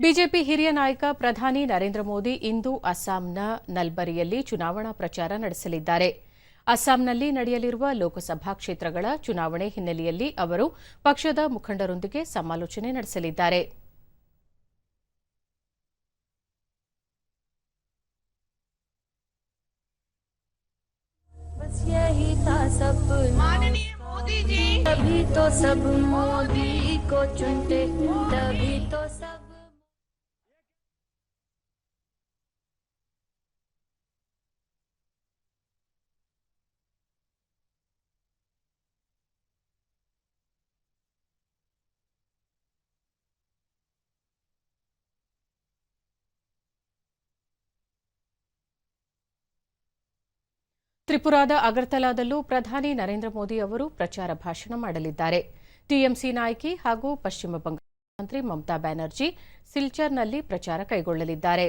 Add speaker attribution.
Speaker 1: BJP ಹಿರಿಯ ನಾಯಕ ಪ್ರಧಾನಿ ನರೇಂದ್ರ ಮೋದಿ ಇಂದು ಅಸ್ಸಾಂನ ನಲ್ಬರಿಯಲ್ಲಿ ಚುನಾವಣಾ ಪ್ರಚಾರ ನಡೆಸಲಿದ್ದಾರೆ. ಅಸ್ಸಾಂನಲ್ಲಿ ನಡೆಯಲಿರುವ ಲೋಕಸಭಾ ಕ್ಷೇತ್ರಗಳ ಚುನಾವಣೆ ಹಿನ್ನೆಲೆಯಲ್ಲಿ ಅವರು ಪಕ್ಷದ ಮುಖಂಡರೊಂದಿಗೆ ಸಮಾಲೋಚನೆ ನಡೆಸಲಿದ್ದಾರೆ.
Speaker 2: बस
Speaker 1: ತ್ರಿಪುರಾದ ಅಗರ್ತಲಾದಲ್ಲೂ ಪ್ರಧಾನಿ ನರೇಂದ್ರ ಮೋದಿ ಅವರು ಪ್ರಚಾರ ಭಾಷಣ ಮಾಡಲಿದ್ದಾರೆ. ಟಿಎಂಸಿ ನಾಯಕಿ ಹಾಗೂ ಪಶ್ಚಿಮ ಬಂಗಾಳ ಮುಖ್ಯಮಂತ್ರಿ ಮಮತಾ ಬ್ಯಾನರ್ಜಿ ಸಿಲ್ಚರ್ನಲ್ಲಿ ಪ್ರಚಾರ ಕೈಗೊಳ್ಳಲಿದ್ದಾರೆ.